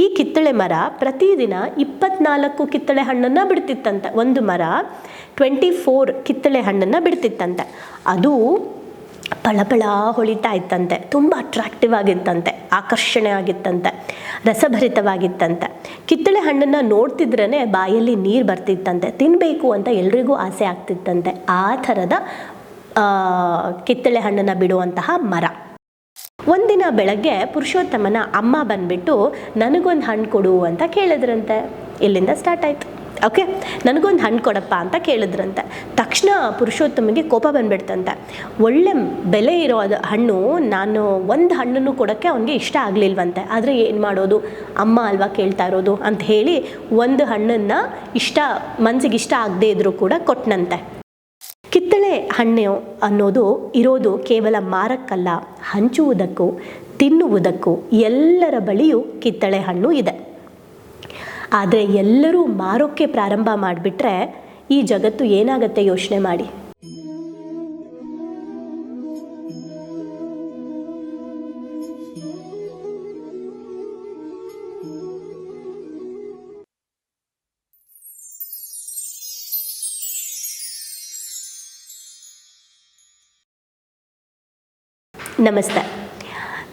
ಈ ಕಿತ್ತಳೆ ಮರ ಪ್ರತಿದಿನ ಇಪ್ಪತ್ನಾಲ್ಕು ಕಿತ್ತಳೆ ಹಣ್ಣನ್ನು ಬಿಡ್ತಿತ್ತಂತೆ. ಒಂದು ಮರ ಟ್ವೆಂಟಿ ಫೋರ್ ಕಿತ್ತಳೆ ಹಣ್ಣನ್ನು ಬಿಡ್ತಿತ್ತಂತೆ. ಅದು ಪಳಪಳ ಹೊಳಿತಾ ಇತ್ತಂತೆ. ತುಂಬ ಅಟ್ರಾಕ್ಟಿವ್ ಆಗಿತ್ತಂತೆ. ಆಕರ್ಷಣೆ ಆಗಿತ್ತಂತೆ. ರಸಭರಿತವಾಗಿತ್ತಂತೆ. ಕಿತ್ತಳೆ ಹಣ್ಣನ್ನು ನೋಡ್ತಿದ್ರೇ ಬಾಯಲ್ಲಿ ನೀರು ಬರ್ತಿತ್ತಂತೆ. ತಿನ್ನಬೇಕು ಅಂತ ಎಲ್ರಿಗೂ ಆಸೆ ಆಗ್ತಿತ್ತಂತೆ. ಆ ಥರದ ಕಿತ್ತಳೆ ಹಣ್ಣನ್ನು ಬಿಡುವಂತಹ ಮರ. ಒಂದಿನ ಬೆಳಗ್ಗೆ ಪುರುಷೋತ್ತಮನ ಅಮ್ಮ ಬಂದ್ಬಿಟ್ಟು, ನನಗೊಂದು ಹಣ್ಣು ಕೊಡು ಅಂತ ಕೇಳಿದ್ರಂತೆ. ಇಲ್ಲಿಂದ ಸ್ಟಾರ್ಟ್ ಆಯಿತು. ಓಕೆ ನನಗೊಂದು ಹಣ್ಣು ಕೊಡಪ್ಪ ಅಂತ ಕೇಳಿದ್ರಂತೆ. ತಕ್ಷಣ ಪುರುಷೋತ್ತಮಗೆ ಕೋಪ ಬಂದ್ಬಿಡ್ತಂತೆ. ಒಳ್ಳೆ ಬೆಲೆ ಇರೋ ಅದು ಹಣ್ಣು ನಾನು ಒಂದು ಹಣ್ಣನ್ನು ಕೊಡೋಕ್ಕೆ ಅವನಿಗೆ ಇಷ್ಟ ಆಗಲಿಲ್ವಂತೆ. ಆದರೆ ಏನು ಮಾಡೋದು? ಅಮ್ಮ ಅಲ್ವಾ ಕೇಳ್ತಾ ಇರೋದು? ಅಂತ ಹೇಳಿ ಒಂದು ಹಣ್ಣನ್ನು ಇಷ್ಟ ಮನಸ್ಸಿಗೆ ಇಷ್ಟ ಆಗದೇ ಇದ್ರೂ ಕೂಡ ಕೊಟ್ಟನಂತೆ ಕಿತ್ತಳೆ ಹಣ್ಣು ಅನ್ನೋದು ಇರೋದು ಕೇವಲ ಮಾರಕ್ಕಲ್ಲ, ಹಂಚುವುದಕ್ಕೂ, ತಿನ್ನುವುದಕ್ಕೂ ಎಲ್ಲರ ಬಳಿಯೂ ಕಿತ್ತಳೆ ಹಣ್ಣು ಇದೆ. ಆದರೆ ಎಲ್ಲರೂ ಮಾರೋಕ್ಕೆ ಪ್ರಾರಂಭ ಮಾಡಿಬಿಟ್ರೆ ಈ ಜಗತ್ತು ಏನಾಗತ್ತೆ ಯೋಚನೆ ಮಾಡಿ? ನಮಸ್ತೆ.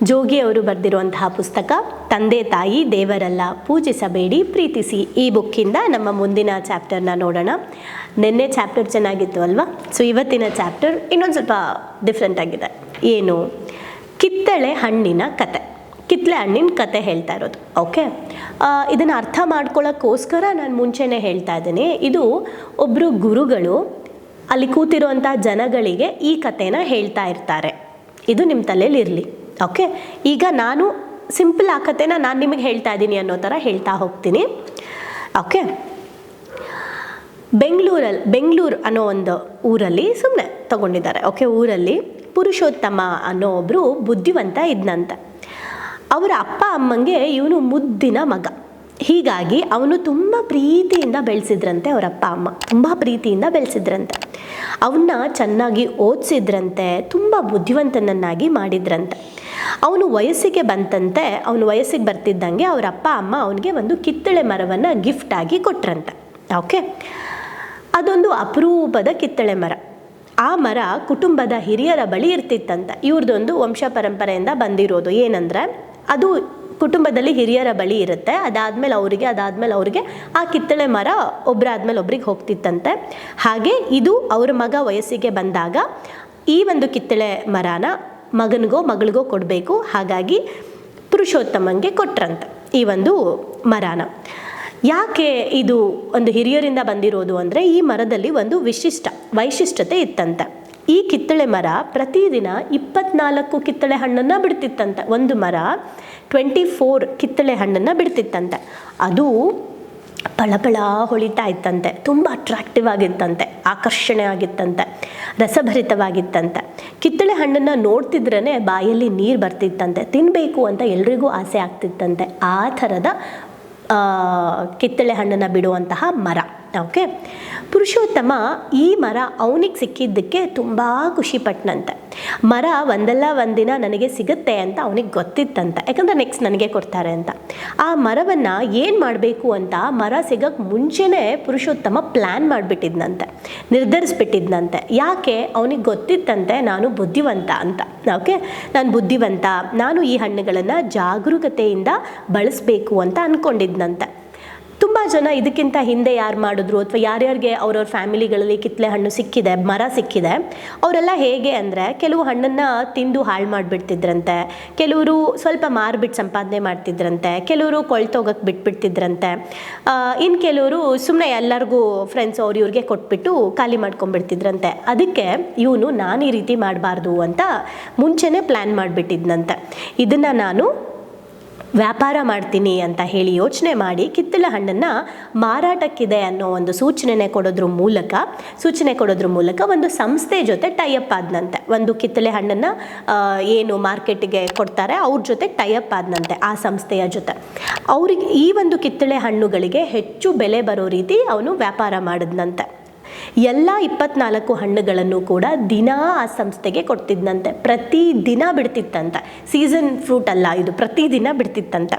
ಜೋಗಿ ಅವರು ಬರೆದಿರುವಂತಹ ಪುಸ್ತಕ, ತಂದೆ ತಾಯಿ ದೇವರಲ್ಲ ಪೂಜಿಸಬೇಡಿ ಪ್ರೀತಿಸಿ ಈ ಬುಕ್ಕಿಂದ ನಮ್ಮ ಮುಂದಿನ ಚಾಪ್ಟರ್ನ ನೋಡೋಣ. ನಿನ್ನೆ ಚಾಪ್ಟರ್ ಚೆನ್ನಾಗಿತ್ತು ಅಲ್ವಾ? ಸೊ ಇವತ್ತಿನ ಚಾಪ್ಟರ್ ಇನ್ನೊಂದು ಸ್ವಲ್ಪ ಡಿಫ್ರೆಂಟ್ ಆಗಿದೆ. ಏನು? ಕಿತ್ತಳೆ ಹಣ್ಣಿನ ಕತೆ. ಕಿತ್ತಳೆ ಹಣ್ಣಿನ ಕತೆ ಹೇಳ್ತಾ ಇರೋದು. ಓಕೆ ಇದನ್ನು ಅರ್ಥ ಮಾಡ್ಕೊಳ್ಳೋಕ್ಕೋಸ್ಕರ ನಾನು ಮುಂಚೆನೇ ಹೇಳ್ತಾ ಇದ್ದೀನಿ. ಇದು ಒಬ್ಬರು ಗುರುಗಳು ಅಲ್ಲಿ ಕೂತಿರುವಂಥ ಜನಗಳಿಗೆ ಈ ಕಥೆನ ಹೇಳ್ತಾ ಇರ್ತಾರೆ. ಇದು ನಿಮ್ಮ ತಲೆಯಲ್ಲಿ ಇರಲಿ ಓಕೆ ಈಗ ನಾನು ಸಿಂಪಲ್ ಆ ಕಥೆನ ನಾನು ನಿಮಗೆ ಹೇಳ್ತಾ ಇದ್ದೀನಿ ಅನ್ನೋ ಥರ ಹೇಳ್ತಾ ಹೋಗ್ತೀನಿ ಓಕೆ ಬೆಂಗಳೂರಲ್ಲಿ ಬೆಂಗಳೂರು ಅನ್ನೋ ಒಂದು ಊರಲ್ಲಿ ಸುಮ್ಮನೆ ತಗೊಂಡಿದ್ದಾರೆ ಓಕೆ ಊರಲ್ಲಿ ಪುರುಷೋತ್ತಮ ಅನ್ನೋ ಒಬ್ಬರು ಬುದ್ಧಿವಂತ ಇದ್ನಂತೆ. ಅವರ ಅಪ್ಪ ಅಮ್ಮಂಗೆ ಇವನು ಮುದ್ದಿನ ಮಗ. ಹೀಗಾಗಿ ಅವನು ತುಂಬ ಪ್ರೀತಿಯಿಂದ ಬೆಳೆಸಿದ್ರಂತೆ ಅವರ ಅಪ್ಪ ಅಮ್ಮ. ತುಂಬ ಪ್ರೀತಿಯಿಂದ ಬೆಳೆಸಿದ್ರಂತೆ. ಅವನ್ನ ಚೆನ್ನಾಗಿ ಓದಿಸಿದ್ರಂತೆ, ತುಂಬ ಬುದ್ಧಿವಂತನನ್ನಾಗಿ ಮಾಡಿದ್ರಂತೆ. ಅವನು ವಯಸ್ಸಿಗೆ ಬಂತಂತೆ, ಅವನು ವಯಸ್ಸಿಗೆ ಬರ್ತಿದ್ದಂಗೆ ಅವರ ಅಪ್ಪ ಅಮ್ಮ ಅವನಿಗೆ ಒಂದು ಕಿತ್ತಳೆ ಮರವನ್ನು ಗಿಫ್ಟ್ ಆಗಿ ಕೊಟ್ರಂತೆ. ಓಕೆ ಅದೊಂದು ಅಪರೂಪದ ಕಿತ್ತಳೆ ಮರ. ಆ ಮರ ಕುಟುಂಬದ ಹಿರಿಯರ ಬಳಿ ಇರ್ತಿತ್ತಂತೆ. ಇವ್ರದ್ದೊಂದು ವಂಶ ಪರಂಪರೆಯಿಂದ ಬಂದಿರೋದು. ಏನಂದರೆ, ಅದು ಕುಟುಂಬದಲ್ಲಿ ಹಿರಿಯರ ಬಳಿ ಇರುತ್ತೆ. ಅದಾದ್ಮೇಲೆ ಅವರಿಗೆ ಅದಾದ್ಮೇಲೆ ಅವರಿಗೆ ಆ ಕಿತ್ತಳೆ ಮರ ಒಬ್ಬರಾದ್ಮೇಲೆ ಒಬ್ರಿಗೆ ಹೋಗ್ತಿತ್ತಂತೆ. ಹಾಗೆ ಇದು ಅವ್ರ ಮಗ ವಯಸ್ಸಿಗೆ ಬಂದಾಗ ಈ ಒಂದು ಕಿತ್ತಳೆ ಮರನ ಮಗನಿಗೋ, ಮಗಳಿಗೋ ಕೊಡಬೇಕು. ಹಾಗಾಗಿ ಪುರುಷೋತ್ತಮಂಗೆ ಕೊಟ್ರಂತೆ ಈ ಒಂದು ಮರನ. ಯಾಕೆ ಇದು ಒಂದು ಹಿರಿಯರಿಂದ ಬಂದಿರೋದು ಅಂದರೆ ಈ ಮರದಲ್ಲಿ ಒಂದು ವಿಶಿಷ್ಟ ವೈಶಿಷ್ಟ್ಯತೆ ಇತ್ತಂತೆ. ಈ ಕಿತ್ತಳೆ ಮರ ಪ್ರತಿದಿನ ಇಪ್ಪತ್ನಾಲ್ಕು ಕಿತ್ತಳೆ ಹಣ್ಣನ್ನು ಬಿಡ್ತಿತ್ತಂತೆ. ಒಂದು ಮರ ಟ್ವೆಂಟಿ ಫೋರ್ ಕಿತ್ತಳೆ ಹಣ್ಣನ್ನು ಬಿಡ್ತಿತ್ತಂತೆ. ಅದು ಪಳಪಳ ಹೊಳಿತಾ ಇತ್ತಂತೆ, ತುಂಬ ಅಟ್ರಾಕ್ಟಿವ್ ಆಗಿತ್ತಂತೆ, ಆಕರ್ಷಣೆ ಆಗಿತ್ತಂತೆ, ರಸಭರಿತವಾಗಿತ್ತಂತೆ. ಕಿತ್ತಳೆ ಹಣ್ಣನ್ನು ನೋಡ್ತಿದ್ರೇ ಬಾಯಲ್ಲಿ ನೀರು ಬರ್ತಿತ್ತಂತೆ ತಿನ್ನಬೇಕು ಅಂತ ಎಲ್ರಿಗೂ ಆಸೆ ಆಗ್ತಿತ್ತಂತೆ. ಆ ಥರದ ಕಿತ್ತಳೆ ಹಣ್ಣನ್ನು ಬಿಡುವಂತಹ ಮರ ಓಕೆ ಪುರುಷೋತ್ತಮ ಈ ಮರ ಅವನಿಗೆ ಸಿಕ್ಕಿದ್ದಕ್ಕೆ ತುಂಬ ಖುಷಿಪಟ್ಟನಂತೆ ಮರ ಒಂದಲ್ಲ ಒಂದಿನ ನನಗೆ ಸಿಗುತ್ತೆ ಅಂತ ಅವನಿಗೆ ಗೊತ್ತಿತ್ತಂತೆ. ಯಾಕಂದರೆ ನೆಕ್ಸ್ಟ್ ನನಗೆ ಕೊಡ್ತಾರೆ ಅಂತ. ಆ ಮರವನ್ನು ಏನು ಮಾಡಬೇಕು ಅಂತ ಮರ ಸಿಗಕ್ಕೆ ಮುಂಚೆನೇ ಪುರುಷೋತ್ತಮ ಪ್ಲ್ಯಾನ್ ಮಾಡಿಬಿಟ್ಟಿದ್ನಂತೆ. ನಿರ್ಧರಿಸ್ಬಿಟ್ಟಿದ್ನಂತೆ. ಯಾಕೆ? ಅವನಿಗೆ ಗೊತ್ತಿತ್ತಂತೆ, ನಾನು ಬುದ್ಧಿವಂತ ಅಂತ. ಓಕೆ? ನಾನು ಬುದ್ಧಿವಂತ. ನಾನು ಈ ಹಣ್ಣುಗಳನ್ನು ಜಾಗರೂಕತೆಯಿಂದ ಬಳಸಬೇಕು ಅಂತ ಅಂದ್ಕೊಂಡಿದ್ನಂತೆ ತುಂಬ ಜನ ಇದಕ್ಕಿಂತ ಹಿಂದೆ ಯಾರು ಮಾಡಿದ್ರು ಅಥವಾ ಯಾರ್ಯಾರಿಗೆ ಅವ್ರವ್ರ ಫ್ಯಾಮಿಲಿಗಳಲ್ಲಿ ಕಿತ್ತಲೆ ಹಣ್ಣು ಸಿಕ್ಕಿದೆ, ಮರ ಸಿಕ್ಕಿದೆ, ಅವರೆಲ್ಲ ಹೇಗೆ ಅಂದರೆ ಕೆಲವು ಹಣ್ಣನ್ನು ತಿಂದು ಹಾಳು ಮಾಡಿಬಿಡ್ತಿದ್ರಂತೆ, ಕೆಲವರು ಸ್ವಲ್ಪ ಮಾರ್ಬಿಟ್ಟು ಸಂಪಾದನೆ ಮಾಡ್ತಿದ್ರಂತೆ, ಕೆಲವರು ಕೊಳ್ತೋಗಕ್ಕೆ ಬಿಟ್ಬಿಡ್ತಿದ್ರಂತೆ. ಇನ್ನು ಕೆಲವರು ಸುಮ್ಮನೆ ಎಲ್ಲರಿಗೂ ಫ್ರೆಂಡ್ಸ್ ಅವ್ರು ಇವ್ರಿಗೆ ಕೊಟ್ಬಿಟ್ಟು ಖಾಲಿ ಮಾಡ್ಕೊಂಡ್ಬಿಡ್ತಿದ್ರಂತೆ. ಅದಕ್ಕೆ ಇವನು ನಾನು ಈ ರೀತಿ ಮಾಡಬಾರ್ದು ಅಂತ ಮುಂಚೆನೇ ಪ್ಲ್ಯಾನ್ ಮಾಡಿಬಿಟ್ಟಿದ್ನಂತೆ. ಇದನ್ನು ನಾನು ವ್ಯಾಪಾರ ಮಾಡ್ತೀನಿ ಅಂತ ಹೇಳಿ ಯೋಚನೆ ಮಾಡಿ ಕಿತ್ತಳೆ ಹಣ್ಣನ್ನು ಮಾರಾಟಕ್ಕಿದೆ ಅನ್ನೋ ಒಂದು ಸೂಚನೆ ಕೊಡೋದ್ರ ಮೂಲಕ, ಸೂಚನೆ ಕೊಡೋದ್ರ ಮೂಲಕ ಒಂದು ಸಂಸ್ಥೆ ಜೊತೆ ಟೈಅಪ್ ಆದನಂತೆ. ಒಂದು ಕಿತ್ತಳೆ ಹಣ್ಣನ್ನು ಏನು ಮಾರ್ಕೆಟ್ಗೆ ಕೊಡ್ತಾರೆ, ಅವ್ರ ಜೊತೆ ಟೈಅಪ್ ಆದನಂತೆ ಆ ಸಂಸ್ಥೆಯ ಜೊತೆ. ಅವ್ರಿಗೆ ಈ ಒಂದು ಕಿತ್ತಳೆ ಹಣ್ಣುಗಳಿಗೆ ಹೆಚ್ಚು ಬೆಲೆ ಬರೋ ರೀತಿ ಅವನು ವ್ಯಾಪಾರ ಮಾಡಿದ್ನಂತೆ. ಎಲ್ಲ ಇಪ್ಪತ್ನಾಲ್ಕು ಹಣ್ಣುಗಳನ್ನು ಕೂಡ ದಿನ ಆ ಸಂಸ್ಥೆಗೆ ಕೊಡ್ತಿದ್ನಂತೆ. ಪ್ರತಿ ದಿನ ಬಿಡ್ತಿತ್ತಂತೆ. ಸೀಸನ್ ಫ್ರೂಟ್ ಅಲ್ಲ ಇದು, ಪ್ರತಿ ದಿನ ಬಿಡ್ತಿತ್ತಂತೆ.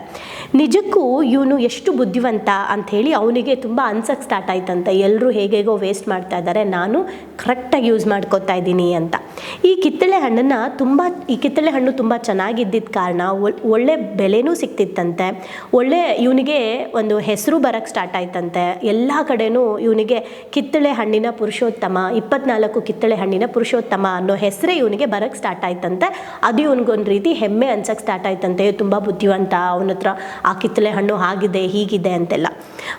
ನಿಜಕ್ಕೂ ಇವನು ಎಷ್ಟು ಬುದ್ಧಿವಂತ ಅಂಥೇಳಿ ಅವನಿಗೆ ತುಂಬ ಅನ್ಸಕ್ಕೆ ಸ್ಟಾರ್ಟ್ ಆಯ್ತಂತೆ. ಎಲ್ಲರೂ ಹೇಗೇಗೋ ವೇಸ್ಟ್ ಮಾಡ್ತಾ ಇದ್ದಾರೆ. ನಾನು ಕರೆಕ್ಟಾಗಿ ಯೂಸ್ ಮಾಡ್ಕೋತಾ ಇದ್ದೀನಿ ಅಂತ. ಈ ಕಿತ್ತಳೆ ಹಣ್ಣನ್ನು ತುಂಬ, ಈ ಕಿತ್ತಳೆ ಹಣ್ಣು ತುಂಬ ಚೆನ್ನಾಗಿದ್ದಿದ್ದ ಕಾರಣ ಒಳ್- ಒಳ್ಳೆ ಬೆಲೆನೂ ಸಿಕ್ತಿತ್ತಂತೆ. ಒಳ್ಳೆ ಇವನಿಗೆ ಒಂದು ಹೆಸರು ಬರೋಕ್ಕೆ ಸ್ಟಾರ್ಟ್ ಆಯ್ತಂತೆ. ಎಲ್ಲ ಕಡೆನೂ ಇವನಿಗೆ ಕಿತ್ತಳೆ ಹಣ್ಣಿನ ಪುರುಷೋತ್ತಮ, ಇಪ್ಪತ್ನಾಲ್ಕು ಕಿತ್ತಳೆ ಹಣ್ಣಿನ ಪುರುಷೋತ್ತಮ ಅನ್ನೋ ಹೆಸರೇ ಇವನಿಗೆ ಬರೋಕ್ಕೆ ಸ್ಟಾರ್ಟ್ ಆಯ್ತಂತೆ. ಅದು ಇವನಿಗೊಂದು ರೀತಿ ಹೆಮ್ಮೆ ಅನ್ಸಕ್ಕೆ ಸ್ಟಾರ್ಟ್ ಆಯ್ತಂತೆ. ತುಂಬ ಬುದ್ಧಿವಂತ, ಅವನ ಹತ್ರ ಆ ಕಿತ್ತಳೆ ಹಣ್ಣು ಹಾಗಿದೆ, ಹೀಗಿದೆ ಅಂತೆಲ್ಲ.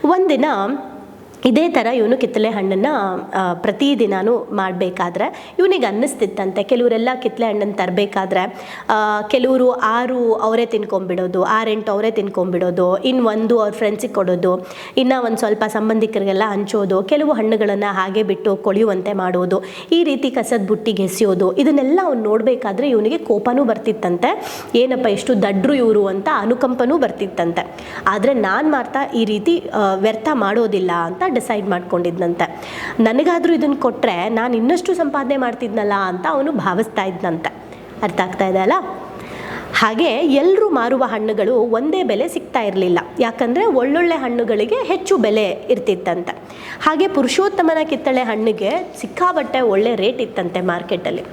ಒಂದಿನ ಇದೇ ಥರ ಇವನು ಕಿತ್ತಳೆ ಹಣ್ಣನ್ನು ಪ್ರತಿದಿನಾನು ಮಾಡಬೇಕಾದ್ರೆ ಇವನಿಗೆ ಅನ್ನಿಸ್ತಿತ್ತಂತೆ. ಕೆಲವರೆಲ್ಲ ಕಿತ್ತಲೆ ಹಣ್ಣನ್ನು ತರಬೇಕಾದ್ರೆ ಕೆಲವರು ಆರು ಅವರೇ ತಿನ್ಕೊಂಬಿಡೋದು ಆರೆಂಟು ಅವರೇ ತಿನ್ಕೊಂಬಿಡೋದು ಇನ್ನು ಒಂದು ಅವ್ರ ಫ್ರೆಂಡ್ಸಿಗೆ ಕೊಡೋದು, ಇನ್ನು ಒಂದು ಸ್ವಲ್ಪ ಸಂಬಂಧಿಕರಿಗೆಲ್ಲ ಹಂಚೋದು, ಕೆಲವು ಹಣ್ಣುಗಳನ್ನು ಹಾಗೆ ಬಿಟ್ಟು ಕೊಳೆಯುವಂತೆ ಮಾಡೋದು, ಈ ರೀತಿ ಕಸದ ಬುಟ್ಟಿಗೆ ಎಸೆಯೋದು, ಇದನ್ನೆಲ್ಲ ಅವ್ನು ನೋಡಬೇಕಾದ್ರೆ ಇವನಿಗೆ ಕೋಪನೂ ಬರ್ತಿತ್ತಂತೆ. ಏನಪ್ಪ ಎಷ್ಟು ದಡ್ರು ಇವರು ಅಂತ ಅನುಕಂಪನೂ ಬರ್ತಿತ್ತಂತೆ. ಆದರೆ ನಾನು ಮಾಡ್ತಾ ಈ ರೀತಿ ವ್ಯರ್ಥ ಮಾಡೋದಿಲ್ಲ ಅಂತ ಡಿಸೈಡ್ ಮಾಡ್ಕೊಂಡಿದ್ನಂತೆ. ನನಗಾದರೂ ಇದನ್ನು ಕೊಟ್ಟರೆ ನಾನು ಇನ್ನಷ್ಟು ಸಂಪಾದನೆ ಮಾಡ್ತಿದ್ನಲ್ಲ ಅಂತ ಅವನು ಭಾವಿಸ್ತಾ ಇದ್ನಂತೆ. ಅರ್ಥ ಆಗ್ತಾ ಇದೆ ಅಲ್ಲ? ಹಾಗೆ ಎಲ್ಲರೂ ಮಾರುವ ಹಣ್ಣುಗಳು ಒಂದೇ ಬೆಲೆ ಸಿಗ್ತಾ ಇರಲಿಲ್ಲ. ಯಾಕಂದರೆ ಒಳ್ಳೊಳ್ಳೆ ಹಣ್ಣುಗಳಿಗೆ ಹೆಚ್ಚು ಬೆಲೆ ಇರ್ತಿತ್ತಂತೆ. ಹಾಗೆ ಪುರುಷೋತ್ತಮನ ಕಿತ್ತಳೆ ಹಣ್ಣಿಗೆ ಸಿಕ್ಕಾಬಟ್ಟೆ ಒಳ್ಳೆ ರೇಟ್ ಇತ್ತಂತೆ ಮಾರ್ಕೆಟಲ್ಲಿ.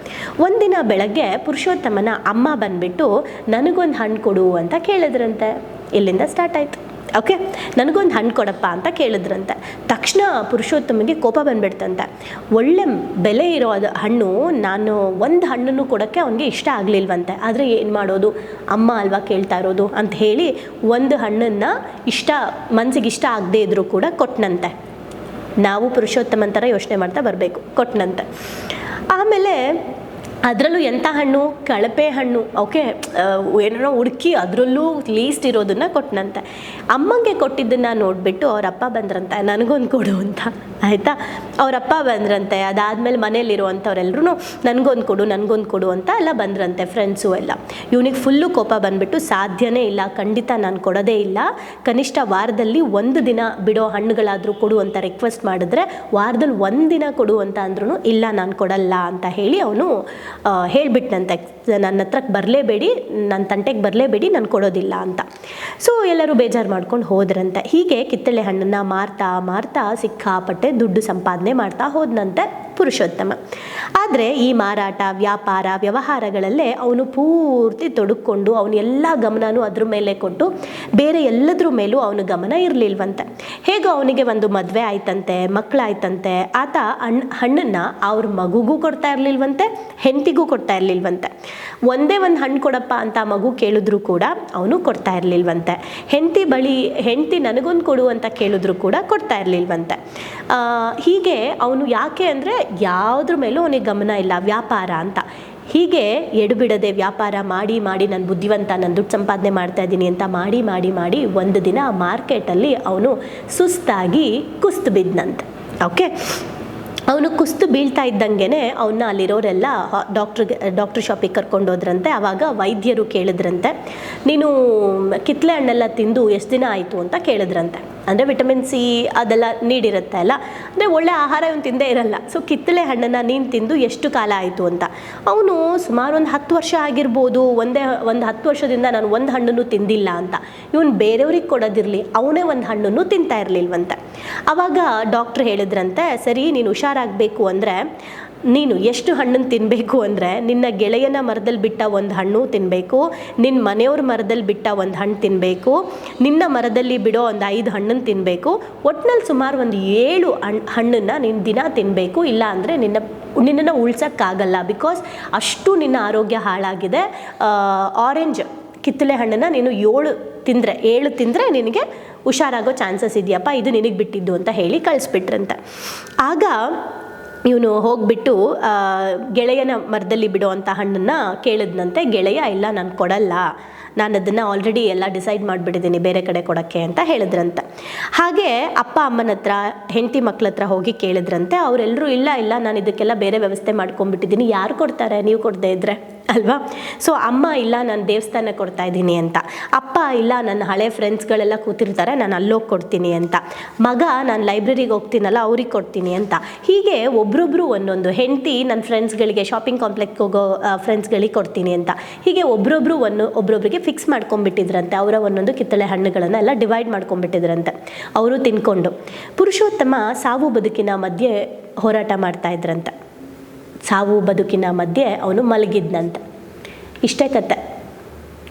ಒಂದಿನ ಬೆಳಗ್ಗೆ ಪುರುಷೋತ್ತಮನ ಅಮ್ಮ ಬಂದ್ಬಿಟ್ಟು, ನನಗೊಂದು ಹಣ್ಣು ಕೊಡು ಅಂತ ಕೇಳಿದ್ರಂತೆ. ಇಲ್ಲಿಂದ ಸ್ಟಾರ್ಟ್ ಆಯಿತು. ಓಕೆ? ನನಗೊಂದು ಹಣ್ಣು ಕೊಡಪ್ಪ ಅಂತ ಕೇಳಿದ್ರಂತೆ. ತಕ್ಷಣ ಪುರುಷೋತ್ತಮಿಗೆ ಕೋಪ ಬಂದ್ಬಿಡ್ತಂತೆ. ಒಳ್ಳೆ ಬೆಲೆ ಇರೋ ಅದು ಹಣ್ಣು ನಾನು ಒಂದು ಹಣ್ಣನ್ನು ಕೊಡೋಕ್ಕೆ ಅವನಿಗೆ ಇಷ್ಟ ಆಗಲಿಲ್ವಂತೆ. ಆದರೆ ಏನು ಮಾಡೋದು? ಅಮ್ಮ ಅಲ್ವಾ ಕೇಳ್ತಾ ಇರೋದು ಅಂತ ಹೇಳಿ ಒಂದು ಹಣ್ಣನ್ನು ಇಷ್ಟ ಮನಸ್ಸಿಗೆ ಇಷ್ಟ ಆಗದೇ ಇದ್ರೂ ಕೂಡ ಕೊಟ್ಟನಂತೆ ನಾವು ಪುರುಷೋತ್ತಮಂತರ ಥರ ಯೋಚನೆ ಮಾಡ್ತಾ ಬರಬೇಕು. ಕೊಟ್ಟನಂತೆ ಆಮೇಲೆ ಅದರಲ್ಲೂ ಎಂಥ ಹಣ್ಣು? ಕಳಪೆ ಹಣ್ಣು. ಓಕೆ ಏನಾರೋ ಹುಡುಕಿ ಅದರಲ್ಲೂ ಲೀಸ್ಟ್ ಇರೋದನ್ನು ಕೊಟ್ಟನಂತೆ ಅಮ್ಮಂಗೆ ಕೊಟ್ಟಿದ್ದನ್ನು ನೋಡಿಬಿಟ್ಟು ಅವರಪ್ಪ ಬಂದ್ರಂತೆ. ನನಗೊಂದು ಕೊಡು ಅಂತ. ಆಯಿತಾ? ಅವರಪ್ಪ ಬಂದ್ರಂತೆ. ಅದಾದಮೇಲೆ ಮನೇಲಿರುವಂಥವ್ರೆಲ್ಲರೂ ನನಗೊಂದು ಕೊಡು ನನಗೊಂದು ಕೊಡು ಅಂತ ಎಲ್ಲ ಬಂದ್ರಂತೆ ಫ್ರೆಂಡ್ಸು ಎಲ್ಲ. ಇವನಿಗೆ ಫುಲ್ಲು ಕೋಪ ಬಂದ್ಬಿಟ್ಟು ಸಾಧ್ಯನೇ ಇಲ್ಲ, ಖಂಡಿತ ನಾನು ಕೊಡೋದೇ ಇಲ್ಲ. ಕನಿಷ್ಠ ವಾರದಲ್ಲಿ ಒಂದು ದಿನ ಬಿಡೋ ಹಣ್ಣುಗಳಾದರೂ ಕೊಡು ಅಂತ ರಿಕ್ವೆಸ್ಟ್ ಮಾಡಿದ್ರೆ ವಾರದಲ್ಲಿ ಒಂದು ದಿನ ಕೊಡು ಅಂತ ಅಂದ್ರೂ ಇಲ್ಲ, ನಾನು ಕೊಡಲ್ಲ ಅಂತ ಹೇಳಿ ಅವನು ಹೇಳಿಬಿಟ್ನಂತೆ. ನನ್ನ ಹತ್ರಕ್ಕೆ ಬರಲೇಬೇಡಿ ನನ್ನ ತಂಟೆಗೆ ಬರಲೇಬೇಡಿ, ನಾನು ಕೊಡೋದಿಲ್ಲ ಅಂತ. ಸೊ ಎಲ್ಲರೂ ಬೇಜಾರು ಮಾಡ್ಕೊಂಡು ಹೋದ್ರಂತೆ. ಹೀಗೆ ಕಿತ್ತಳೆ ಹಣ್ಣನ್ನು ಮಾರ್ತಾ ಮಾರ್ತಾ ಸಿಕ್ಕಾಪಟ್ಟೆ ದುಡ್ಡು ಸಂಪಾದನೆ ಮಾಡ್ತಾ ಹೋದ್ನಂತೆ. ಪುರುಷೋತ್ತಮ. ಆದರೆ ಈ ಮಾರಾಟ, ವ್ಯಾಪಾರ, ವ್ಯವಹಾರಗಳಲ್ಲೇ ಅವನು ಪೂರ್ತಿ ತೊಡಕೊಂಡು ಅವನು ಎಲ್ಲ ಗಮನನೂ ಅದ್ರ ಮೇಲೆ ಕೊಟ್ಟು ಬೇರೆ ಎಲ್ಲದ್ರ ಮೇಲೂ ಅವನ ಗಮನ ಇರಲಿಲ್ವಂತೆ. ಹೇಗೋ ಅವನಿಗೆ ಒಂದು ಮದುವೆ ಆಯ್ತಂತೆ ಮಕ್ಕಳಾಯ್ತಂತೆ ಆತ ಹಣ್ಣು ಹಣ್ಣನ್ನು ಅವ್ರ ಮಗುಗೂ ಕೊಡ್ತಾ ಇರಲಿಲ್ವಂತೆ, ಹೆಂಡತಿಗೂ ಕೊಡ್ತಾ ಇರಲಿಲ್ವಂತೆ. ಒಂದೇ ಒಂದು ಹಣ್ಣು ಕೊಡಪ್ಪ ಅಂತ ಮಗು ಕೇಳಿದ್ರು ಕೂಡ ಅವನು ಕೊಡ್ತಾ ಇರಲಿಲ್ವಂತೆ. ಹೆಂಡತಿ ಬಳಿ, ಹೆಂಡತಿ ನನಗೊಂದು ಕೊಡು ಅಂತ ಕೇಳಿದ್ರು ಕೂಡ ಕೊಡ್ತಾ ಇರಲಿಲ್ವಂತೆ. ಹೀಗೆ ಅವನು ಯಾಕೆ ಅಂದರೆ ಯಾವುದ್ರ ಮೇಲೂ ಅವನಿಗೆ ಗಮನ ಇಲ್ಲ, ವ್ಯಾಪಾರ ಅಂತ. ಹೀಗೆ ಎಡುಬಿಡದೆ ವ್ಯಾಪಾರ ಮಾಡಿ ಮಾಡಿ ನಾನು ಬುದ್ಧಿವಂತ, ನಾನು ದುಡ್ಡು ಸಂಪಾದನೆ ಮಾಡ್ತಾ ಇದ್ದೀನಿ ಅಂತ ಮಾಡಿ ಮಾಡಿ ಮಾಡಿ ಒಂದು ದಿನ ಮಾರ್ಕೆಟಲ್ಲಿ ಅವನು ಸುಸ್ತಾಗಿ ಕುಸ್ತು ಬಿದ್ದನಂತೆ ಓಕೆ ಅವನು ಕುಸ್ತು ಬೀಳ್ತಾ ಇದ್ದಂಗೆ ಅವನ್ನ ಅಲ್ಲಿರೋರೆಲ್ಲ ಡಾಕ್ಟ್ರಿಗೆ ಡಾಕ್ಟ್ರ್ ಶಾಪಿಗೆ ಕರ್ಕೊಂಡೋದ್ರಂತೆ ಆವಾಗ ವೈದ್ಯರು ಕೇಳಿದ್ರಂತೆ, ನೀನು ಕಿತ್ಲೆ ಹಣ್ಣೆಲ್ಲ ತಿಂದು ಎಷ್ಟು ದಿನ ಆಯಿತು? ಅಂತ ಕೇಳಿದ್ರಂತೆ. ಅಂದರೆ ವಿಟಮಿನ್ ಸಿ ಅದೆಲ್ಲ ನೀಡಿರುತ್ತೆ ಅಲ್ಲ? ಅಂದರೆ ಒಳ್ಳೆ ಆಹಾರ ಇವನು ತಿಂದೇ ಇರಲ್ಲ. ಸೊ ಕಿತ್ತಳೆ ಹಣ್ಣನ್ನು ನೀನು ತಿಂದು ಎಷ್ಟು ಕಾಲ ಆಯಿತು ಅಂತ. ಅವನು ಸುಮಾರು ಒಂದು ಹತ್ತು ವರ್ಷ ಆಗಿರ್ಬೋದು, ಒಂದೇ ಒಂದು ಹತ್ತು ವರ್ಷದಿಂದ ನಾನು ಒಂದು ಹಣ್ಣನ್ನು ತಿಂದಿಲ್ಲ ಅಂತ. ಇವನು ಬೇರೆಯವ್ರಿಗೆ ಕೊಡೋದಿರಲಿ, ಅವನೇ ಒಂದು ಹಣ್ಣನ್ನು ತಿಂತಾ ಇರಲಿಲ್ವಂತೆ. ಆವಾಗ ಡಾಕ್ಟ್ರ್ ಹೇಳಿದ್ರಂತೆ, ಸರಿ, ನೀನು ಹುಷಾರಾಗಬೇಕು ಅಂದರೆ ನೀನು ಎಷ್ಟು ಹಣ್ಣನ್ನು ತಿನ್ನಬೇಕು ಅಂದರೆ ನಿನ್ನ ಗೆಳೆಯನ ಮರದಲ್ಲಿ ಬಿಟ್ಟ ಒಂದು ಹಣ್ಣು ತಿನ್ನಬೇಕು ನಿನ್ನ ಮನೆಯವ್ರ ಮರದಲ್ಲಿ ಬಿಟ್ಟ ಒಂದು ಹಣ್ಣು ತಿನ್ನಬೇಕು ನಿನ್ನ ಮರದಲ್ಲಿ ಬಿಡೋ ಒಂದು ಐದು ಹಣ್ಣನ್ನು ತಿನ್ನಬೇಕು ಒಟ್ಟಿನಲ್ಲಿ ಸುಮಾರು ಒಂದು ಏಳು ಹಣ್ಣು ಹಣ್ಣನ್ನು ನೀನು ದಿನ ತಿನ್ನಬೇಕು ಇಲ್ಲ ಅಂದರೆ ನಿನ್ನ, ನಿನ್ನನ್ನು ಉಳ್ಸೋಕ್ಕಾಗಲ್ಲ. ಬಿಕಾಸ್ ಅಷ್ಟು ನಿನ್ನ ಆರೋಗ್ಯ ಹಾಳಾಗಿದೆ. ಆರೆಂಜ್ ಕಿತ್ತಳೆ ಹಣ್ಣನ್ನು ನೀನು ಏಳು ತಿಂದರೆ ಏಳು ತಿಂದರೆ ನಿನಗೆ ಹುಷಾರಾಗೋ ಚಾನ್ಸಸ್ ಇದೆಯಪ್ಪ, ಇದು ನಿನಗೆ ಬಿಟ್ಟಿದ್ದು ಅಂತ ಹೇಳಿ ಕಳಿಸ್ಬಿಟ್ರಂತೆ. ಆಗ ಇವನು ಹೋಗ್ಬಿಟ್ಟು ಗೆಳೆಯನ ಮರದಲ್ಲಿ ಬಿಡುವಂಥ ಹಣ್ಣನ್ನು ಕೇಳಿದ್ನಂತೆ, ಗೆಳೆಯ, ಇಲ್ಲ, ನಾನು ಕೊಡಲ್ಲ. ನಾನು ಅದನ್ನು ಆಲ್ರೆಡಿ ಎಲ್ಲ ಡಿಸೈಡ್ ಮಾಡಿಬಿಟ್ಟಿದ್ದೀನಿ ಬೇರೆ ಕಡೆ ಕೊಡೋಕ್ಕೆ, ಅಂತ ಹೇಳಿದ್ರಂತೆ. ಹಾಗೆ ಅಪ್ಪ, ಅಮ್ಮನ ಹತ್ರ, ಹೆಂಡತಿ ಮಕ್ಕಳ ಹತ್ರ ಹೋಗಿ ಕೇಳಿದ್ರಂತೆ. ಅವರೆಲ್ಲರೂ ಇಲ್ಲ ಇಲ್ಲ, ನಾನು ಇದಕ್ಕೆಲ್ಲ ಬೇರೆ ವ್ಯವಸ್ಥೆ ಮಾಡ್ಕೊಂಡ್ಬಿಟ್ಟಿದ್ದೀನಿ ಯಾರು ಕೊಡ್ತಾರೆ? ನೀವು ಕೊಡದೇ ಇದ್ರೆ. ಅಲ್ವಾ? ಸೊ ಅಮ್ಮ ಇಲ್ಲ, ನಾನು ದೇವಸ್ಥಾನ ಕೊಡ್ತಾ ಇದ್ದೀನಿ ಅಂತ. ಅಪ್ಪ ಇಲ್ಲ, ನನ್ನ ಹಳೆ ಫ್ರೆಂಡ್ಸ್ಗಳೆಲ್ಲ ಕೂತಿರ್ತಾರೆ, ನಾನು ಅಲ್ಲೋಗಿ ಕೊಡ್ತೀನಿ ಅಂತ. ಮಗ ನಾನು ಲೈಬ್ರರಿಗೆ ಹೋಗ್ತೀನಲ್ಲ, ಅವ್ರಿಗೆ ಕೊಡ್ತೀನಿ ಅಂತ. ಹೀಗೆ ಒಬ್ರೊಬ್ರು ಒಂದೊಂದು ಹೆಂಡತಿ ನನ್ನ ಫ್ರೆಂಡ್ಸ್ಗಳಿಗೆ ಶಾಪಿಂಗ್ ಕಾಂಪ್ಲೆಕ್ಸ್ ಹೋಗೋ ಫ್ರೆಂಡ್ಸ್ಗಳಿಗೆ ಕೊಡ್ತೀನಿ ಅಂತ. ಹೀಗೆ ಒಬ್ರೊಬ್ರು ಒಂದು, ಒಬ್ರೊಬ್ರಿಗೆ ಫಿಕ್ಸ್ ಮಾಡ್ಕೊಂಡ್ಬಿಟ್ಟಿದ್ರಂತೆ. ಅವರ ಒಂದೊಂದು ಕಿತ್ತಳೆ ಹಣ್ಣುಗಳನ್ನು ಎಲ್ಲ ಡಿವೈಡ್ ಮಾಡ್ಕೊಂಡ್ಬಿಟ್ಟಿದ್ರಂತೆ. ಅವರು ತಿನ್ಕೊಂಡು. ಪುರುಷೋತ್ತಮ ಸಾವು ಬದುಕಿನ ಮಧ್ಯೆ ಹೋರಾಟ ಮಾಡ್ತಾ ಇದ್ರಂತೆ. ಸಾವು ಬದುಕಿನ ಮಧ್ಯೆ ಅವನು ಮಲಗಿದ್ನಂತೆ. ಇಷ್ಟೇ ಕತೆ.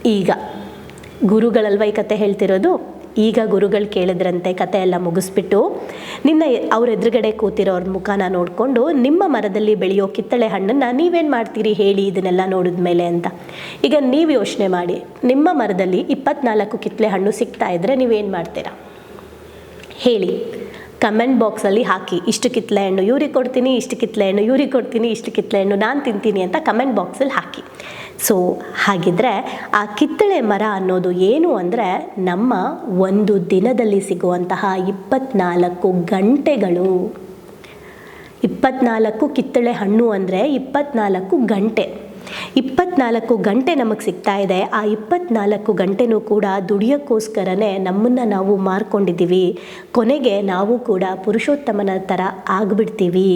ಈಗ ಗುರುಗಳಲ್ವ ಈ ಕತೆ ಹೇಳ್ತಿರೋದು? ಈಗ ಗುರುಗಳು ಕೇಳಿದ್ರಂತೆ ಕತೆ ಎಲ್ಲ ಮುಗಿಸ್ಬಿಟ್ಟು, ನಿನ್ನ ಅವ್ರ ಎದುರುಗಡೆ ಕೂತಿರೋರ ಮುಖಾನ ನೋಡಿಕೊಂಡು, ನಿಮ್ಮ ಮರದಲ್ಲಿ ಬೆಳೆಯೋ ಕಿತ್ತಳೆ ಹಣ್ಣನ್ನು ನೀವೇನು ಮಾಡ್ತೀರಿ ಹೇಳಿ ಇದನ್ನೆಲ್ಲ ನೋಡಿದ ಮೇಲೆ ಅಂತ. ಈಗ ನೀವು ಯೋಚನೆ ಮಾಡಿ, ನಿಮ್ಮ ಮರದಲ್ಲಿ ಇಪ್ಪತ್ನಾಲ್ಕು ಕಿತ್ತಳೆ ಹಣ್ಣು ಸಿಗ್ತಾ ಇದ್ರೆ ನೀವೇನು ಮಾಡ್ತೀರಾ? ಹೇಳಿ. ಕಮೆಂಟ್ ಬಾಕ್ಸಲ್ಲಿ ಹಾಕಿ. ಇಷ್ಟು ಕಿತ್ಲೆ ಹಣ್ಣು ಇವ್ರಿಗೆ ಕೊಡ್ತೀನಿ, ಇಷ್ಟು ಕಿತ್ಲೆ ಹಣ್ಣು ಇವ್ರಿಗೆ ಕೊಡ್ತೀನಿ, ಇಷ್ಟು ಕಿತ್ತಳೆ ಹಣ್ಣು ನಾನು ತಿಂತೀನಿ ಅಂತ ಕಮೆಂಟ್ ಬಾಕ್ಸಲ್ಲಿ ಹಾಕಿ. ಸೊ ಹಾಗಿದ್ರೆ ಆ ಕಿತ್ತಳೆ ಮರ ಅನ್ನೋದು ಏನು ಅಂದರೆ ನಮ್ಮ ಒಂದು ದಿನದಲ್ಲಿ ಸಿಗುವಂತಹ ಇಪ್ಪತ್ನಾಲ್ಕು ಗಂಟೆಗಳು. ಇಪ್ಪತ್ನಾಲ್ಕು ಕಿತ್ತಳೆ ಹಣ್ಣು ಅಂದರೆ ಇಪ್ಪತ್ನಾಲ್ಕು ಗಂಟೆ. ಇಪ್ಪತ್ನಾಲ್ಕು ಗಂಟೆ ನಮಗೆ ಸಿಗ್ತಾ ಇದೆ. ಆ ಇಪ್ಪತ್ನಾಲ್ಕು ಗಂಟೆನೂ ಕೂಡ ದುಡಿಯೋಕ್ಕೋಸ್ಕರನೇ ನಮ್ಮನ್ನು ನಾವು ಮಾರ್ಕೊಂಡಿದ್ದೀವಿ. ಕೊನೆಗೆ ನಾವು ಕೂಡ ಪುರುಷೋತ್ತಮನ ಥರ ಆಗಿಬಿಡ್ತೀವಿ.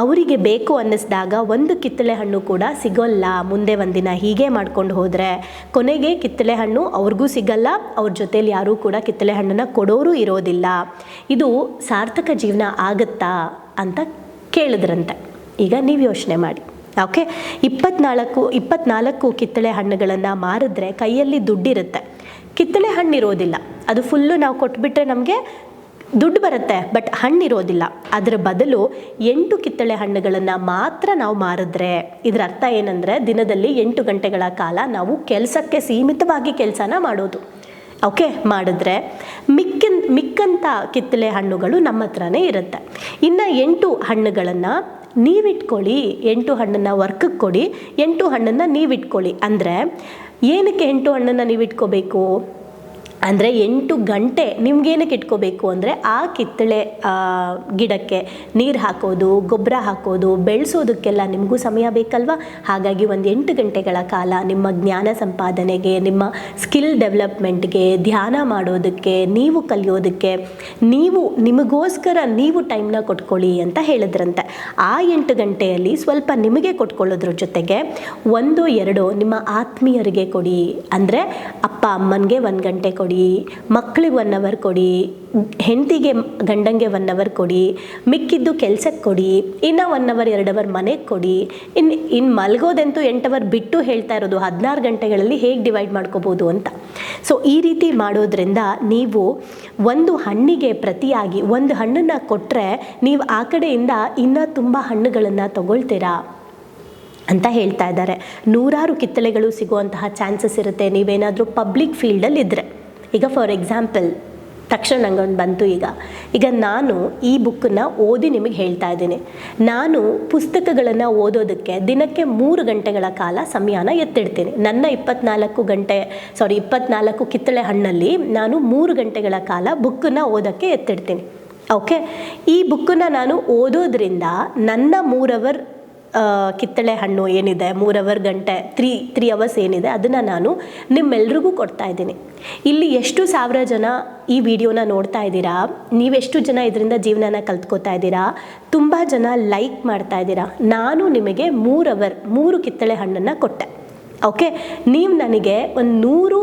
ಅವರಿಗೆ ಬೇಕು ಅನ್ನಿಸಿದಾಗ ಒಂದು ಕಿತ್ತಳೆ ಹಣ್ಣು ಕೂಡ ಸಿಗೋಲ್ಲ. ಮುಂದೆ ಒಂದಿನ ಹೀಗೆ ಮಾಡ್ಕೊಂಡು ಹೋದರೆ ಕೊನೆಗೆ ಕಿತ್ತಳೆ ಹಣ್ಣು ಅವ್ರಿಗೂ ಸಿಗಲ್ಲ, ಅವ್ರ ಜೊತೇಲಿ ಯಾರೂ ಕೂಡ ಕಿತ್ತಳೆ ಹಣ್ಣನ್ನು ಕೊಡೋರು ಇರೋದಿಲ್ಲ. ಇದು ಸಾರ್ಥಕ ಜೀವನ ಆಗುತ್ತಾ ಅಂತ ಕೇಳಿದ್ರಂತೆ. ಈಗ ನೀವು ಯೋಚನೆ ಮಾಡಿ. ಓಕೆ ಇಪ್ಪತ್ನಾಲ್ಕು ಇಪ್ಪತ್ನಾಲ್ಕು ಕಿತ್ತಳೆ ಹಣ್ಣುಗಳನ್ನು ಮಾರಿದ್ರೆ ಕೈಯಲ್ಲಿ ದುಡ್ಡಿರುತ್ತೆ. ಕಿತ್ತಳೆ ಹಣ್ಣು ಇರೋದಿಲ್ಲ ಅದು ಫುಲ್ಲು ನಾವು ಕೊಟ್ಬಿಟ್ರೆ ನಮಗೆ ದುಡ್ಡು ಬರುತ್ತೆ ಬಟ್ ಹಣ್ಣಿರೋದಿಲ್ಲ. ಅದರ ಬದಲು ಎಂಟು ಕಿತ್ತಳೆ ಹಣ್ಣುಗಳನ್ನು ಮಾತ್ರ ನಾವು ಮಾರಿದ್ರೆ, ಇದರ ಅರ್ಥ ಏನಂದರೆ ದಿನದಲ್ಲಿ ಎಂಟು ಗಂಟೆಗಳ ಕಾಲ ನಾವು ಕೆಲಸಕ್ಕೆ ಸೀಮಿತವಾಗಿ ಕೆಲಸನ ಮಾಡೋದು. ಓಕೆ ಮಾಡಿದ್ರೆ ಮಿಕ್ಕಿನ್ ಮಿಕ್ಕಂಥ ಕಿತ್ತಳೆ ಹಣ್ಣುಗಳು ನಮ್ಮ ಹತ್ರನೇ ಇರುತ್ತೆ. ಇನ್ನು ಎಂಟು ಹಣ್ಣುಗಳನ್ನು ನೀವಿಟ್ಕೊಳ್ಳಿ ಎಂಟು ಹಣ್ಣನ್ನು ವರ್ಕಕ್ಕೆ ಕೊಡಿ ಎಂಟು ಹಣ್ಣನ್ನು ನೀವಿಟ್ಕೊಳ್ಳಿ. ಅಂದರೆ ಏನಕ್ಕೆ ಎಂಟು ಹಣ್ಣನ್ನು ನೀವಿಟ್ಕೋಬೇಕು? ಅಂದರೆ ಎಂಟು ಗಂಟೆ ನಿಮ್ಗೇನಕ್ಕೆ ಇಟ್ಕೋಬೇಕು ಅಂದರೆ ಆ ಕಿತ್ತಳೆ ಗಿಡಕ್ಕೆ ನೀರು ಹಾಕೋದು, ಗೊಬ್ಬರ ಹಾಕೋದು, ಬೆಳೆಸೋದಕ್ಕೆಲ್ಲ ನಿಮಗೂ ಸಮಯ ಬೇಕಲ್ವಾ? ಹಾಗಾಗಿ ಒಂದು ಎಂಟು ಗಂಟೆಗಳ ಕಾಲ ನಿಮ್ಮ ಜ್ಞಾನ ಸಂಪಾದನೆಗೆ, ನಿಮ್ಮ ಸ್ಕಿಲ್ ಡೆವಲಪ್ಮೆಂಟ್ಗೆ, ಧ್ಯಾನ ಮಾಡೋದಕ್ಕೆ, ನೀವು ಕಲಿಯೋದಕ್ಕೆ, ನೀವು ನಿಮಗೋಸ್ಕರ ನೀವು ಟೈಮ್ನ ಕೊಟ್ಕೊಳ್ಳಿ ಅಂತ ಹೇಳಿದ್ರಂತೆ. ಆ ಎಂಟು ಗಂಟೆಯಲ್ಲಿ ಸ್ವಲ್ಪ ನಿಮಗೆ ಕೊಟ್ಕೊಳ್ಳೋದ್ರ ಜೊತೆಗೆ ಒಂದು, ಎರಡು ನಿಮ್ಮ ಆತ್ಮೀಯರಿಗೆ ಕೊಡಿ. ಅಂದರೆ ಅಪ್ಪ ಅಮ್ಮನಿಗೆ ಒಂದು ಗಂಟೆ ಕೊಡಿ. ಮಕ್ಕಳಿಗೆ ಒನ್ ಅವರ್ ಕೊಡಿ, ಹೆಂಡತಿಗೆ ಗಂಡಂಗೆ ಒನ್ ಅವರ್ ಕೊಡಿ, ಮಿಕ್ಕಿದ್ದು ಕೆಲ್ಸಕ್ಕೆ ಕೊಡಿ, ಇನ್ನು ಒನ್ ಅವರ್ ಎರಡು ಅವರ್ ಮನೆಗೆ ಕೊಡಿ. ಇನ್ನು ಇನ್ನು ಮಲಗೋದಂತೂ ಎಂಟು ಅವರ್ ಬಿಟ್ಟು ಹೇಳ್ತಾ ಇರೋದು ಹದಿನಾರು ಗಂಟೆಗಳಲ್ಲಿ ಹೇಗೆ ಡಿವೈಡ್ ಮಾಡ್ಕೋಬೋದು ಅಂತ. ಸೊ ಈ ರೀತಿ ಮಾಡೋದ್ರಿಂದ ನೀವು ಒಂದು ಹಣ್ಣಿಗೆ ಪ್ರತಿಯಾಗಿ ಒಂದು ಹಣ್ಣನ್ನು ಕೊಟ್ಟರೆ ನೀವು ಆ ಕಡೆಯಿಂದ ಇನ್ನೂ ತುಂಬ ಹಣ್ಣುಗಳನ್ನು ತಗೊಳ್ತೀರಾ? ಅಂತ ಹೇಳ್ತಾ ಇದ್ದಾರೆ. ನೂರಾರು ಕಿತ್ತಳೆಗಳು ಸಿಗುವಂತಹ ಚಾನ್ಸಸ್ ಇರುತ್ತೆ. ನೀವೇನಾದರೂ ಪಬ್ಲಿಕ್ ಫೀಲ್ಡಲ್ಲಿ ಇದ್ದರೆ ಈಗ ಫಾರ್ ಎಕ್ಸಾಂಪಲ್ ತಕ್ಷಣ ನಂಗೊಂದು ಬಂತು ಈಗ. ಈಗ ನಾನು ಈ ಬುಕ್ಕನ್ನು ಓದಿ ನಿಮಗೆ ಹೇಳ್ತಾ ಇದ್ದೀನಿ. ನಾನು ಪುಸ್ತಕಗಳನ್ನು ಓದೋದಕ್ಕೆ ದಿನಕ್ಕೆ ಮೂರು ಗಂಟೆಗಳ ಕಾಲ ಸಮಯನ ಎತ್ತಿಡ್ತೀನಿ. ನನ್ನ ಇಪ್ಪತ್ನಾಲ್ಕು ಗಂಟೆ ಸಾರಿ ಇಪ್ಪತ್ನಾಲ್ಕು ಕಿತ್ತಳೆ ಹಣ್ಣಲ್ಲಿ ನಾನು ಮೂರು ಗಂಟೆಗಳ ಕಾಲ ಬುಕ್ಕನ್ನು ಓದೋಕ್ಕೆ ಎತ್ತಿಡ್ತೀನಿ. ಓಕೆ ಈ ಬುಕ್ಕನ್ನು ನಾನು ಓದೋದ್ರಿಂದ ನನ್ನ ಮೂರವರ್ ಕಿತ್ತಳೆ ಹಣ್ಣು ಏನಿದೆ, ಮೂರು ಅವರ್ ಗಂಟೆ ತ್ರೀ ತ್ರೀ ಅವರ್ಸ್ ಏನಿದೆ, ಅದನ್ನು ನಾನು ನಿಮ್ಮೆಲ್ರಿಗೂ ಕೊಡ್ತಾ ಇದ್ದೀನಿ. ಇಲ್ಲಿ ಎಷ್ಟು ಸಾವಿರ ಜನ ಈ ವಿಡಿಯೋನ ನೋಡ್ತಾ ಇದ್ದೀರಾ? ನೀವೆಷ್ಟು ಜನ ಇದರಿಂದ ಜೀವನನ ಕಲ್ತ್ಕೋತಾ ಇದ್ದೀರಾ? ತುಂಬ ಜನ ಲೈಕ್ ಮಾಡ್ತಾ ಇದ್ದೀರಾ? ನಾನು ನಿಮಗೆ ಮೂರು ಅವರ್ ಮೂರು ಕಿತ್ತಳೆ ಹಣ್ಣನ್ನು ಕೊಟ್ಟೆ. ಓಕೆ ನೀವು ನನಗೆ ಒಂದು ನೂರು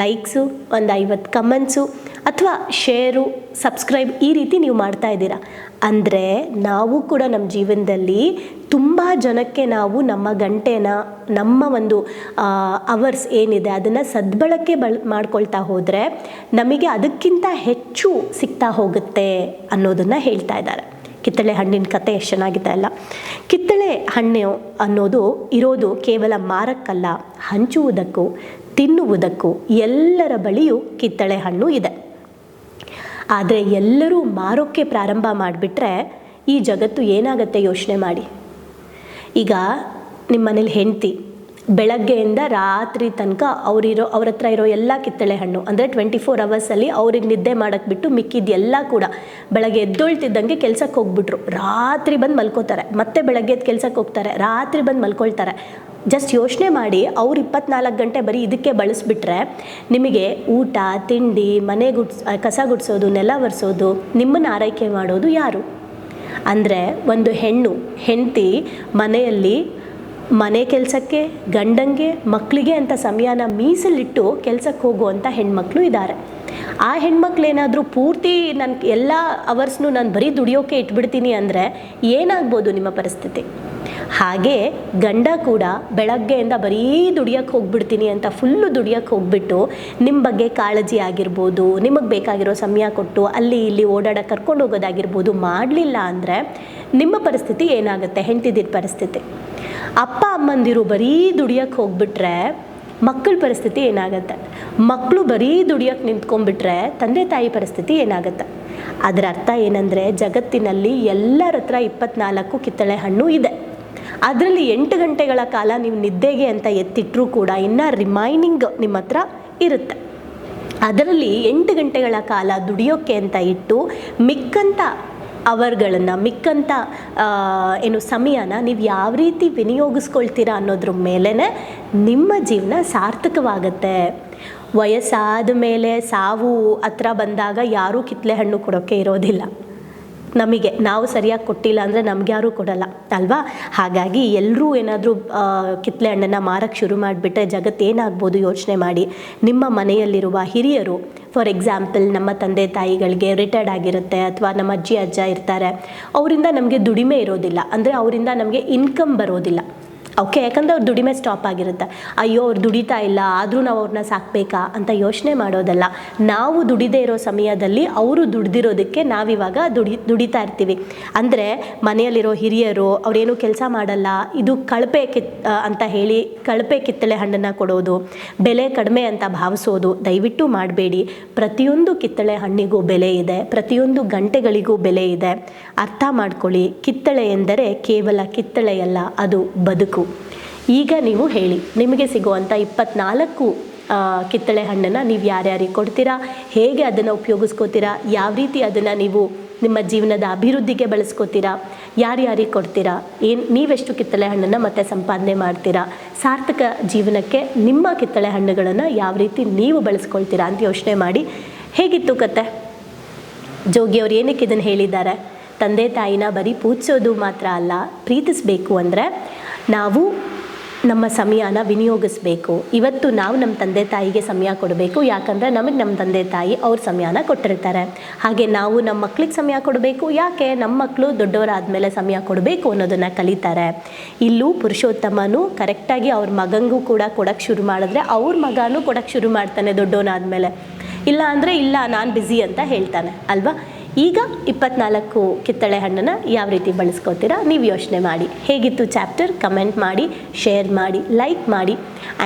ಲೈಕ್ಸು ಒಂದು ಐವತ್ತು ಕಮೆಂಟ್ಸು ಅಥವಾ ಶೇರು ಸಬ್ಸ್ಕ್ರೈಬ್ ಈ ರೀತಿ ನೀವು ಮಾಡ್ತಾ ಇದ್ದೀರಾ? ಅಂದರೆ ನಾವು ಕೂಡ ನಮ್ಮ ಜೀವನದಲ್ಲಿ ತುಂಬ ಜನಕ್ಕೆ ನಾವು ನಮ್ಮ ಗಂಟೆನ, ನಮ್ಮ ಒಂದು ಅವರ್ಸ್ ಏನಿದೆ ಅದನ್ನು ಸದ್ಬಳಕೆ ಬಳ, ಮಾಡ್ಕೊಳ್ತಾ ಹೋದರೆ ನಮಗೆ ಅದಕ್ಕಿಂತ ಹೆಚ್ಚು ಸಿಗ್ತಾ ಹೋಗುತ್ತೆ ಅನ್ನೋದನ್ನು ಹೇಳ್ತಾ ಇದ್ದಾರೆ. ಕಿತ್ತಳೆ ಹಣ್ಣಿನ ಕತೆ ಎಷ್ಟು ಚೆನ್ನಾಗಿದೆ ಅಲ್ಲ ಕಿತ್ತಳೆ ಹಣ್ಣು ಅನ್ನೋದು ಇರೋದು ಕೇವಲ ಮಾರಕ್ಕಲ್ಲ, ಹಂಚುವುದಕ್ಕೂ, ತಿನ್ನುವುದಕ್ಕೂ ಎಲ್ಲರ ಬಳಿಯೂ ಕಿತ್ತಳೆ ಹಣ್ಣು ಇದೆ. ಆದರೆ ಎಲ್ಲರೂ ಮಾರೋಕ್ಕೆ ಪ್ರಾರಂಭ ಮಾಡಿಬಿಟ್ರೆ ಈ ಜಗತ್ತು ಏನಾಗತ್ತೆ ಯೋಚನೆ ಮಾಡಿ. ಈಗ ನಿಮ್ಮ ಮನೇಲಿ ಹೆಂಡ್ತಿ, ಬೆಳಗ್ಗೆಯಿಂದ ರಾತ್ರಿ ತನಕ ಅವರಿರೋ, ಅವ್ರ ಹತ್ರ ಇರೋ ಎಲ್ಲ ಕಿತ್ತಳೆ ಹಣ್ಣು, ಅಂದರೆ ಟ್ವೆಂಟಿ ಫೋರ್ ಅವರ್ಸಲ್ಲಿ ಅವ್ರಿಗೆ ನಿದ್ದೆ ಮಾಡೋಕ್ಕೆ ಬಿಟ್ಟು ಮಿಕ್ಕಿದ್ದೆಲ್ಲ ಕೂಡ ಬೆಳಗ್ಗೆ ಎದ್ದೊಳ್ತಿದ್ದಂಗೆ ಕೆಲಸಕ್ಕೆ ಹೋಗ್ಬಿಟ್ರು. ರಾತ್ರಿ ಬಂದು ಮಲ್ಕೋತಾರೆ. ಮತ್ತೆ ಬೆಳಗ್ಗೆ ಎದ್ದು ಕೆಲ್ಸಕ್ಕೆ ಹೋಗ್ತಾರೆ. ರಾತ್ರಿ ಬಂದು ಮಲ್ಕೊಳ್ತಾರೆ. ಜಸ್ಟ್ ಯೋಚನೆ ಮಾಡಿ, ಅವ್ರು ಇಪ್ಪತ್ನಾಲ್ಕು ಗಂಟೆ ಬರೀ ಇದಕ್ಕೆ ಬಳಸಿಬಿಟ್ರೆ ನಿಮಗೆ ಊಟ, ತಿಂಡಿ, ಮನೆ ಗುಡ್ಸ್ ಕಸ ಗುಡಿಸೋದು, ನೆಲ ಒರೆಸೋದು, ನಿಮ್ಮನ್ನು ಆರೈಕೆ ಮಾಡೋದು ಯಾರು? ಅಂದರೆ ಒಂದು ಹೆಣ್ಣು, ಹೆಂಡತಿ ಮನೆಯಲ್ಲಿ ಮನೆ ಕೆಲಸಕ್ಕೆ, ಗಂಡಂಗೆ ಮಕ್ಕಳಿಗೆ ಅಂತ ಸಮಯನ ಮೀಸಲಿಟ್ಟು ಕೆಲಸಕ್ಕೆ ಹೋಗುವಂಥ ಹೆಣ್ಮಕ್ಳು ಇದ್ದಾರೆ ಆ ಹೆಣ್ಮಕ್ಳೇನಾದರೂ ಪೂರ್ತಿ ನನ್ನ ಎಲ್ಲ ಅವರ್ಸ್ನು ನಾನು ಬರೀ ದುಡಿಯೋಕೆ ಇಟ್ಬಿಡ್ತೀನಿ ಅಂದರೆ ಏನಾಗ್ಬೋದು ನಿಮ್ಮ ಪರಿಸ್ಥಿತಿ? ಹಾಗೆ ಗಂಡ ಕೂಡ ಬೆಳಗ್ಗೆಯಿಂದ ಬರೀ ದುಡಿಯೋಕ್ಕೆ ಹೋಗ್ಬಿಡ್ತೀನಿ ಅಂತ ಫುಲ್ಲು ದುಡಿಯೋಕ್ಕೆ ಹೋಗ್ಬಿಟ್ಟು ನಿಮ್ಮ ಬಗ್ಗೆ ಕಾಳಜಿ ಆಗಿರ್ಬೋದು, ನಿಮಗೆ ಬೇಕಾಗಿರೋ ಸಮಯ ಕೊಟ್ಟು ಅಲ್ಲಿ ಇಲ್ಲಿ ಓಡಾಡಕ್ಕೆ ಕರ್ಕೊಂಡು ಹೋಗೋದಾಗಿರ್ಬೋದು ಮಾಡಲಿಲ್ಲ ಅಂದರೆ ನಿಮ್ಮ ಪರಿಸ್ಥಿತಿ ಏನಾಗುತ್ತೆ? ಹೆಂಡತಿದ್ದ ಪರಿಸ್ಥಿತಿ. ಅಪ್ಪ ಅಮ್ಮಂದಿರು ಬರೀ ದುಡಿಯೋಕ್ಕೆ ಹೋಗ್ಬಿಟ್ರೆ ಮಕ್ಕಳ ಪರಿಸ್ಥಿತಿ ಏನಾಗುತ್ತೆ? ಮಕ್ಕಳು ಬರೀ ದುಡಿಯೋಕ್ಕೆ ನಿಂತ್ಕೊಂಡ್ಬಿಟ್ರೆ ತಂದೆ ತಾಯಿ ಪರಿಸ್ಥಿತಿ ಏನಾಗುತ್ತೆ? ಅದರ ಅರ್ಥ ಏನಂದರೆ ಜಗತ್ತಿನಲ್ಲಿ ಎಲ್ಲರ ಹತ್ರ ಇಪ್ಪತ್ನಾಲ್ಕು ಕಿತ್ತಳೆ ಹಣ್ಣು ಇದೆ. ಅದರಲ್ಲಿ ಎಂಟು ಗಂಟೆಗಳ ಕಾಲ ನೀವು ನಿದ್ದೆಗೆ ಅಂತ ಎತ್ತಿಟ್ಟರೂ ಕೂಡ ಇನ್ನೂ ರಿಮೈನಿಂಗ್ ನಿಮ್ಮ ಹತ್ರ ಇರುತ್ತೆ. ಅದರಲ್ಲಿ ಎಂಟು ಗಂಟೆಗಳ ಕಾಲ ದುಡಿಯೋಕ್ಕೆ ಅಂತ ಇಟ್ಟು ಮಿಕ್ಕಂಥ ಅವರ್ಗಳನ್ನು ಮಿಕ್ಕಂಥ ಏನು ಸಮಯನ ನೀವು ಯಾವ ರೀತಿ ವಿನಿಯೋಗಿಸ್ಕೊಳ್ತೀರಾ ಅನ್ನೋದ್ರ ಮೇಲೇ ನಿಮ್ಮ ಜೀವನ ಸಾರ್ಥಕವಾಗುತ್ತೆ. ವಯಸ್ಸಾದ ಮೇಲೆ ಸಾವು ಹತ್ರ ಬಂದಾಗ ಯಾರೂ ಕಿತ್ತಲೆ ಹಣ್ಣು ಕೊಡೋಕ್ಕೆ ಇರೋದಿಲ್ಲ. ನಮಗೆ, ನಾವು ಸರಿಯಾಗಿ ಕೊಟ್ಟಿಲ್ಲ ಅಂದರೆ ನಮ್ಗೆ ಯಾರೂ ಕೊಡಲ್ಲ, ಅಲ್ವಾ? ಹಾಗಾಗಿ ಎಲ್ಲರೂ ಏನಾದರೂ ಕಿತ್ತಳೆ ಹಣ್ಣನ್ನು ಮಾರಕ್ಕೆ ಶುರು ಮಾಡಿಬಿಟ್ರೆ ಜಗತ್ತು ಏನಾಗ್ಬೋದು ಯೋಚನೆ ಮಾಡಿ, ನಿಮ್ಮ ಮನೆಯಲ್ಲಿರುವ ಹಿರಿಯರು, ಫಾರ್ ಎಕ್ಸಾಂಪಲ್ ನಮ್ಮ ತಂದೆ ತಾಯಿಗಳಿಗೆ ರಿಟೈರ್ಡ್ ಆಗಿರುತ್ತೆ ಅಥವಾ ನಮ್ಮ ಅಜ್ಜಿ, ಅಜ್ಜ ಇರ್ತಾರೆ, ಅವರಿಂದ ನಮಗೆ ದುಡಿಮೆ ಇರೋದಿಲ್ಲ, ಅಂದರೆ ಅವರಿಂದ ನಮಗೆ ಇನ್ಕಮ್ ಬರೋದಿಲ್ಲ. ಓಕೆ, ಯಾಕಂದರೆ ಅವ್ರು ದುಡಿಮೆ ಸ್ಟಾಪ್ ಆಗಿರುತ್ತೆ. ಅಯ್ಯೋ, ಅವ್ರು ದುಡಿತಾ ಇಲ್ಲ, ಆದರೂ ನಾವು ಅವ್ರನ್ನ ಸಾಕಬೇಕಾ ಅಂತ ಯೋಚನೆ ಮಾಡೋದಲ್ಲ. ನಾವು ದುಡಿದೇ ಇರೋ ಸಮಯದಲ್ಲಿ ಅವರು ದುಡ್ದಿರೋದಕ್ಕೆ ನಾವಿವಾಗ ದುಡಿ, ದುಡಿತಾ ಇರ್ತೀವಿ. ಅಂದರೆ ಮನೆಯಲ್ಲಿರೋ ಹಿರಿಯರು, ಅವರೇನು ಕೆಲಸ ಮಾಡಲ್ಲ, ಇದು ಕಳಪೆ ಕಿತ್ ಅಂತ ಹೇಳಿ ಕಳಪೆ ಕಿತ್ತಳೆ ಹಣ್ಣನ್ನು ಕೊಡೋದು, ಬೆಲೆ ಕಡಿಮೆ ಅಂತ ಭಾವಿಸೋದು, ದಯವಿಟ್ಟು ಮಾಡಬೇಡಿ. ಪ್ರತಿಯೊಂದು ಕಿತ್ತಳೆ ಹಣ್ಣಿಗೂ ಬೆಲೆ ಇದೆ, ಪ್ರತಿಯೊಂದು ಗಂಟೆಗಳಿಗೂ ಬೆಲೆ ಇದೆ. ಅರ್ಥ ಮಾಡ್ಕೊಳ್ಳಿ, ಕಿತ್ತಳೆ ಎಂದರೆ ಕೇವಲ ಕಿತ್ತಳೆಯಲ್ಲ ಅದು ಬದುಕು. ಈಗ ನೀವು ಹೇಳಿ, ನಿಮಗೆ ಸಿಗುವಂಥ ಇಪ್ಪತ್ನಾಲ್ಕು ಕಿತ್ತಳೆ ಹಣ್ಣನ್ನು ನೀವು ಯಾರ್ಯಾರಿಗೆ ಕೊಡ್ತೀರಾ? ಹೇಗೆ ಅದನ್ನು ಉಪಯೋಗಿಸ್ಕೋತೀರಾ? ಯಾವ ರೀತಿ ಅದನ್ನು ನೀವು ನಿಮ್ಮ ಜೀವನದ ಅಭಿವೃದ್ಧಿಗೆ ಬಳಸ್ಕೋತೀರಾ? ಯಾರ್ಯಾರಿಗೆ ಕೊಡ್ತೀರಾ? ಏನು, ನೀವೆಷ್ಟು ಕಿತ್ತಳೆ ಹಣ್ಣನ್ನು ಮತ್ತೆ ಸಂಪಾದನೆ ಮಾಡ್ತೀರಾ? ಸಾರ್ಥಕ ಜೀವನಕ್ಕೆ ನಿಮ್ಮ ಕಿತ್ತಳೆ ಹಣ್ಣುಗಳನ್ನು ಯಾವ ರೀತಿ ನೀವು ಬಳಸ್ಕೊಳ್ತೀರಾ ಅಂತ ಯೋಚನೆ ಮಾಡಿ. ಹೇಗಿತ್ತು ಕತೆ? ಜೋಗಿಯವ್ರು ಏನಕ್ಕೆ ಇದನ್ನು ಹೇಳಿದ್ದಾರೆ? ತಂದೆ ತಾಯಿನ ಬರೀ ಪೂಜಿಸೋದು ಮಾತ್ರ ಅಲ್ಲ, ಪ್ರೀತಿಸಬೇಕು ಅಂದರೆ ನಾವು ನಮ್ಮ ಸಮಯನ ವಿನಿಯೋಗಿಸ್ಬೇಕು. ಇವತ್ತು ನಾವು ನಮ್ಮ ತಂದೆ ತಾಯಿಗೆ ಸಮಯ ಕೊಡಬೇಕು. ಯಾಕಂದರೆ ನಮಗೆ ನಮ್ಮ ತಂದೆ ತಾಯಿ ಅವ್ರ ಸಮಯನ ಕೊಟ್ಟಿರ್ತಾರೆ. ಹಾಗೆ ನಾವು ನಮ್ಮ ಮಕ್ಳಿಗೆ ಸಮಯ ಕೊಡಬೇಕು. ಯಾಕೆ? ನಮ್ಮ ಮಕ್ಕಳು ದೊಡ್ಡವರಾದ ಮೇಲೆ ಸಮಯ ಕೊಡಬೇಕು ಅನ್ನೋದನ್ನು ಕಲಿತಾರೆ. ಇಲ್ಲೂ ಪುರುಷೋತ್ತಮನು ಕರೆಕ್ಟಾಗಿ ಅವ್ರ ಮಗಂಗೂ ಕೂಡ ಕೊಡೋಕ್ಕೆ ಶುರು ಮಾಡಿದ್ರೆ ಅವ್ರ ಮಗನೂ ಕೊಡೋಕ್ಕೆ ಶುರು ಮಾಡ್ತಾನೆ ದೊಡ್ಡವನಾದಮೇಲೆ. ಇಲ್ಲ ಅಂದರೆ ಇಲ್ಲ, ನಾನು ಬ್ಯುಸಿ ಅಂತ ಹೇಳ್ತಾನೆ. ಅಲ್ವಾ? ಈಗ ಇಪ್ಪತ್ನಾಲ್ಕು ಕಿತ್ತಳೆ ಹಣ್ಣನ್ನು ಯಾವ ರೀತಿ ಬಳಸ್ಕೋತೀರಾ ನೀವು ಯೋಚನೆ ಮಾಡಿ. ಹೇಗಿತ್ತು ಚಾಪ್ಟರ್? ಕಮೆಂಟ್ ಮಾಡಿ, ಶೇರ್ ಮಾಡಿ, ಲೈಕ್ ಮಾಡಿ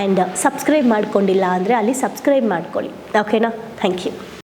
ಆ್ಯಂಡ್ ಸಬ್ಸ್ಕ್ರೈಬ್ ಮಾಡ್ಕೊಂಡಿಲ್ಲ ಅಂದರೆ ಅಲ್ಲಿ ಸಬ್ಸ್ಕ್ರೈಬ್ ಮಾಡ್ಕೊಳ್ಳಿ. ಓಕೆನಾ? Thank you.